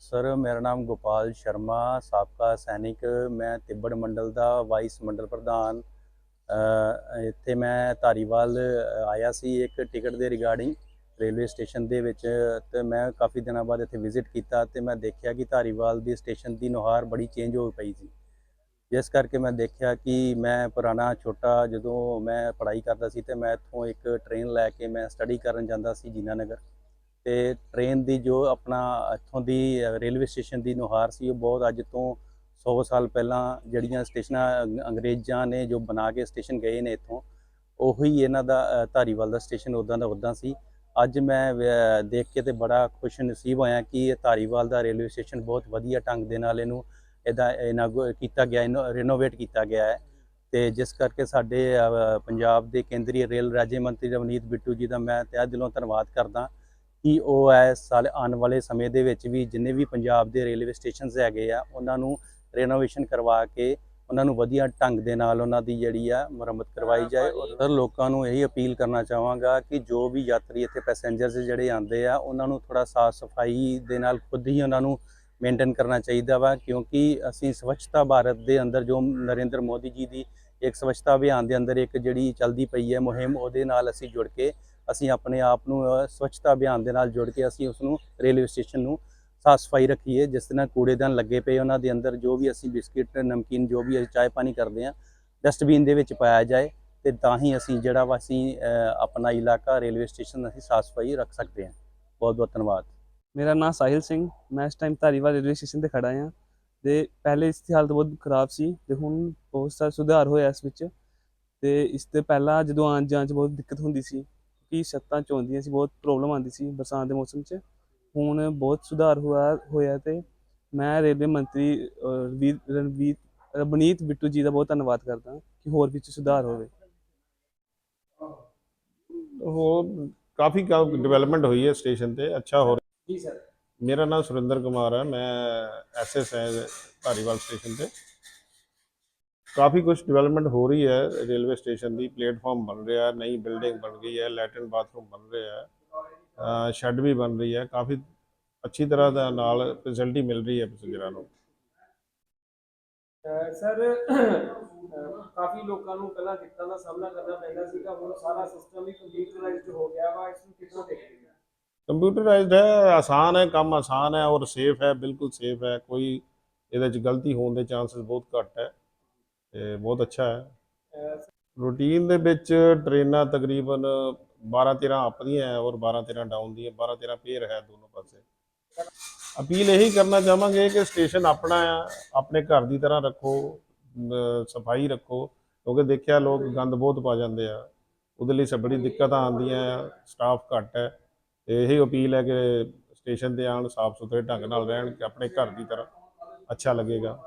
Sir, ਮੇਰਾ ਨਾਮ ਗੋਪਾਲ ਸ਼ਰਮਾ, ਸਾਬਕਾ ਸੈਨਿਕ, ਮੈਂ ਤਿੱਬੜ ਮੰਡਲ ਦਾ ਵਾਈਸ ਮੰਡਲ ਪ੍ਰਧਾਨ ਇੱਥੇ ਮੈਂ ਧਾਰੀਵਾਲ ਆਇਆ ਸੀ ਇੱਕ ਟਿਕਟ ਦੇ ਰਿਗਾਰਡਿੰਗ ਰੇਲਵੇ ਸਟੇਸ਼ਨ ਦੇ ਵਿੱਚ ਤੇ ਮੈਂ ਕਾਫੀ ਦਿਨਾਂ ਬਾਅਦ ਇੱਥੇ ਵਿਜ਼ਿਟ ਕੀਤਾ ਤੇ ਮੈਂ ਦੇਖਿਆ ਕਿ ਧਾਰੀਵਾਲ ਦੀ ਸਟੇਸ਼ਨ ਦੀ ਨੁਹਾਰ ਬੜੀ ਚੇਂਜ ਹੋ ਪਈ ਸੀ। ਜਿਸ ਕਰਕੇ ਮੈਂ ਦੇਖਿਆ ਕਿ ਮੈਂ ਪੁਰਾਣਾ ਛੋਟਾ ਜਦੋਂ ਮੈਂ ਪੜ੍ਹਾਈ ਕਰਦਾ ਸੀ ਤੇ ਮੈਂ ਇੱਥੋਂ ਇੱਕ ਟ੍ਰੇਨ ਲੈ ਕੇ ਮੈਂ ਸਟੱਡੀ ਕਰਨ ਜਾਂਦਾ ਸੀ ਜੀਨਾਨਗਰ। ਤੇ ਟ੍ਰੇਨ ਦੀ ਜੋ ਆਪਣਾ ਇੱਥੋਂ ਦੀ ਰੇਲਵੇ ਸਟੇਸ਼ਨ ਦੀ ਨੁਹਾਰ ਸੀ, ਉਹ ਬਹੁਤ ਅੱਜ ਤੋਂ 100 ਸਾਲ ਪਹਿਲਾਂ ਜਿਹੜੀਆਂ ਸਟੇਸ਼ਨਾਂ ਅੰਗਰੇਜ਼ਾਂ ਨੇ ਜੋ ਬਣਾ ਕੇ ਸਟੇਸ਼ਨ ਗਏ ਨੇ ਇੱਥੋਂ, ਉਹੀ ਇਹਨਾਂ ਦਾ ਧਾਰੀਵਾਲ ਦਾ ਸਟੇਸ਼ਨ ਉਦਾਂ ਦਾ ਉਦਾਂ ਸੀ। ਅੱਜ ਮੈਂ ਦੇਖ ਕੇ ਤੇ ਬੜਾ ਖੁਸ਼ ਨਸੀਬ ਹੋਇਆ ਕਿ ਇਹ ਧਾਰੀਵਾਲ ਦਾ ਰੇਲਵੇ ਸਟੇਸ਼ਨ ਬਹੁਤ ਵਧੀਆ ਢੰਗ ਦੇ ਨਾਲ ਇਹਨੂੰ ਇਹਦਾ ਇਨਾਗੋ ਕੀਤਾ ਗਿਆ, ਇਹਨੂੰ ਰਿਨੋਵੇਟ ਕੀਤਾ ਗਿਆ ਹੈ। ਤੇ ਜਿਸ ਕਰਕੇ ਸਾਡੇ ਪੰਜਾਬ ਦੇ ਕੇਂਦਰੀ ਰੇਲ ਰਾਜ ਮੰਤਰੀ ਰਵਨੀਤ ਬਿੱਟੂ ਜੀ ਦਾ ਮੈਂ ਤਹਿ ਦਿਲੋਂ ਧੰਨਵਾਦ ਕਰਦਾ। ਕਿ ਉਹ ਹੈ ਸਾਲ ਆਉਣ ਵਾਲੇ ਸਮੇਂ ਦੇ ਵਿੱਚ ਵੀ ਜਿੰਨੇ ਵੀ ਪੰਜਾਬ ਦੇ ਰੇਲਵੇ ਸਟੇਸ਼ਨਸ ਹੈਗੇ ਆ ਉਹਨਾਂ ਨੂੰ ਰੈਨੋਵੇਸ਼ਨ ਕਰਵਾ ਕੇ ਉਹਨਾਂ ਨੂੰ ਵਧੀਆ ਢੰਗ ਦੇ ਨਾਲ ਉਹਨਾਂ ਦੀ ਜਿਹੜੀ ਆ ਮੁਰੰਮਤ ਕਰਵਾਈ ਜਾਏ ਔਰ ਲੋਕਾਂ ਨੂੰ ਇਹੀ ਅਪੀਲ ਕਰਨਾ ਚਾਹਾਂਗਾ ਕਿ ਜੋ ਵੀ ਯਾਤਰੀ ਇੱਥੇ ਪੈਸੇਂਜਰਸ ਜਿਹੜੇ ਆਉਂਦੇ ਆ ਉਹਨਾਂ ਨੂੰ ਥੋੜਾ ਸਾਫ਼ ਸਫ਼ਾਈ ਦੇ ਨਾਲ ਖੁਦ ਹੀ ਉਹਨਾਂ ਨੂੰ ਮੇਨਟੇਨ ਕਰਨਾ ਚਾਹੀਦਾ ਵਾ ਕਿਉਂਕਿ ਅਸੀਂ ਸਵੱਛਤਾ ਭਾਰਤ ਦੇ ਅੰਦਰ ਜੋ ਨਰਿੰਦਰ ਮੋਦੀ ਜੀ ਦੀ ਇੱਕ ਸਵੱਛਤਾ ਅਭਿਆਨ ਦੇ ਅੰਦਰ ਇੱਕ ਜਿਹੜੀ ਚੱਲਦੀ ਪਈ ਹੈ ਮੁਹਿੰਮ ਉਹਦੇ ਨਾਲ ਅਸੀਂ ਜੁੜ ਕੇ ਅਸੀਂ ਆਪਣੇ ਆਪ ਨੂੰ ਸਵੱਛਤਾ ਅਭਿਆਨ ਦੇ ਨਾਲ ਜੁੜ ਕੇ ਅਸੀਂ ਉਸ ਨੂੰ ਰੇਲਵੇ ਸਟੇਸ਼ਨ ਨੂੰ ਸਾਫ਼ ਸਫ਼ਾਈ ਰੱਖੀਏ। ਜਿਸ ਤਰ੍ਹਾਂ ਕੂੜੇਦਾਨ ਲੱਗੇ ਪਏ ਉਹਨਾਂ ਦੇ ਅੰਦਰ ਜੋ ਵੀ ਅਸੀਂ ਬਿਸਕਿਟ, ਨਮਕੀਨ, ਜੋ ਵੀ ਅਸੀਂ ਚਾਹ ਪਾਣੀ ਕਰਦੇ ਹਾਂ ਡਸਟਬਿਨ ਦੇ ਵਿੱਚ ਪਾਇਆ ਜਾਏ ਤੇ ਤਾਂ ਹੀ ਅਸੀਂ ਜਿਹੜਾ ਵਾ ਅਸੀਂ ਆਪਣਾ ਇਲਾਕਾ ਰੇਲਵੇ ਸਟੇਸ਼ਨ ਅਸੀਂ ਸਾਫ਼ ਸਫ਼ਾਈ ਰੱਖ ਸਕਦੇ ਹਾਂ ਬਹੁਤ ਬਹੁਤ ਧੰਨਵਾਦ। ਮੇਰਾ ਨਾਮ ਸਾਹਿਲ ਸਿੰਘ, ਮੈਂ ਇਸ ਟਾਈਮ ਧਾਰੀਵਾਲ ਰੇਲਵੇ ਸਟੇਸ਼ਨ ਤੇ ਖੜਾ ਹਾਂ ਤੇ ਪਹਿਲੇ ਇਸ ਦੀ ਹਾਲਤ ਬਹੁਤ ਖਰਾਬ ਸੀ ਤੇ ਹੁਣ ਬਹੁਤ ਸਾਰਾ ਸੁਧਾਰ ਹੋਇਆ ਇਸ ਵਿੱਚ ਤੇ ਇਸ 'ਤੇ ਪਹਿਲਾਂ ਜਦੋਂ ਆਉਣ ਜਾਣ 'ਚ ਬਹੁਤ ਦਿੱਕਤ ਹੁੰਦੀ ਸੀ ਕਿ ਛੱਤਾਂ ਚੋਂਦੀਆਂ ਸੀ ਬਹੁਤ ਪ੍ਰੋਬਲਮ ਆਉਂਦੀ ਸੀ ਬਰਸਾਤ ਦੇ ਮੌਸਮ 'ਚ। ਹੁਣ ਬਹੁਤ ਸੁਧਾਰ ਹੋਇਆ ਹੋਇਆ ਤੇ ਮੈਂ ਰੇਲਵੇ ਮੰਤਰੀ ਰਣਵੀਰ ਰਵਨੀਤ ਬਿੱਟੂ ਜੀ ਦਾ ਬਹੁਤ ਧੰਨਵਾਦ ਕਰਦਾ ਕਿ ਹੋਰ ਵਿੱਚ ਸੁਧਾਰ ਹੋਵੇ। ਉਹ ਕਾਫੀ ਡਿਵੈਲਪਮੈਂਟ ਹੋਈ ਹੈ ਸਟੇਸ਼ਨ ਤੇ ਅੱਛਾ ਹੋ ਰਿਹਾ। ਜੀ ਸਰ ਮੇਰਾ ਨਾਮ ਸੁਰਿੰਦਰ ਕੁਮਾਰ ਹੈ ਮੈਂ ਐਸਐਸ ਹੈ ਧਾਰੀਵਾਲ ਸਟੇਸ਼ਨ ਤੇ। ਕਾਫੀ ਕੁਝ ਡਿਵੈਲਪਮੈਂਟ ਹੋ ਰਹੀ ਹੈ ਰੇਲਵੇ ਸਟੇਸ਼ਨ ਦੀ ਪਲੇਟਫਾਰਮ ਬਣ ਰਿਹਾ ਹੈ ਨਈ ਬਿਲਡਿੰਗ ਬਣ ਗਈ ਹੈ ਲੈਟਰਨ ਬਾਥਰੂਮ ਬਣ ਰਿਹਾ ਹੈ ਸ਼ੈੱਡ ਵੀ ਬਣ ਰਹੀ ਹੈ ਕਾਫੀ ਅੱਛੀ ਤਰ੍ਹਾਂ ਦਾ ਨਾਲ ਫੈਸਿਲਿਟੀ ਮਿਲ ਰਹੀ ਹੈ ਪੈਸੇਂਜਰਾਂ ਨੂੰ। ਸਰ ਕਾਫੀ ਲੋਕਾਂ ਨੂੰ ਪਹਿਲਾਂ ਦਿੱਕਤਾਂ ਦਾ ਸਾਹਮਣਾ ਕਰਨਾ ਪੈਂਦਾ ਸੀਗਾ ਹੁਣ ਸਾਰਾ ਸਿਸਟਮ ਹੀ ਕੰਪਿਊਟਰਾਈਜ਼ਡ ਹੋ ਗਿਆ ਵਾ ਇਸ ਨੂੰ ਕਿੱਥੋਂ ਦੇਖਦੇ ਕੰਪਿਊਟਰਾਈਜ਼ਡ ਹੈ ਆਸਾਨ ਹੈ ਕੰਮ ਆਸਾਨ ਹੈ ਔਰ ਸੇਫ ਹੈ ਬਿਲਕੁਲ ਸੇਫ ਹੈ ਕੋਈ ਇਹਦੇ 'ਚ ਗਲਤੀ ਹੋਣ ਦੇ ਚਾਂਸਸ ਬਹੁਤ ਘੱਟ ਹੈ। ਤੇ ਬਹੁਤ ਅੱਛਾ ਹੈ। ਰੂਟੀਨ ਦੇ ਵਿੱਚ ਟ੍ਰੇਨਾਂ ਤਕਰੀਬਨ 12 13 ਅਪ ਦੀਆਂ ਹੈ ਔਰ 12 13 ਡਾਊਨ ਦੀਆਂ 12 13 ਪੇਅਰ ਹੈ ਦੋਨੋਂ ਪਾਸੇ। ਅਪੀਲ ਇਹੀ ਕਰਨਾ ਚਾਹਾਂਗੇ ਕਿ ਸਟੇਸ਼ਨ ਆਪਣਾ ਆ, ਆਪਣੇ ਘਰ ਦੀ ਤਰ੍ਹਾਂ ਰੱਖੋ ਸਫ਼ਾਈ ਰੱਖੋ, ਕਿਉਂਕਿ ਦੇਖਿਆ ਲੋਕ ਗੰਦ ਬਹੁਤ ਪਾ ਜਾਂਦੇ ਆ। ਉਹਦੇ ਲਈ ਸਭ ਬੜੀ ਦਿੱਕਤਾਂ ਆਉਂਦੀਆਂ ਆ, ਸਟਾਫ ਘੱਟ ਹੈ। ਇਹੀ ਅਪੀਲ ਹੈ ਕਿ ਸਟੇਸ਼ਨ ਤੇ ਆਉਣ ਸਾਫ਼ ਸੁਥਰੇ ਢੰਗ ਨਾਲ ਰਹਿਣ, ਕਿ ਆਪਣੇ ਘਰ ਦੀ ਤਰ੍ਹਾਂ ਅੱਛਾ ਲੱਗੇਗਾ।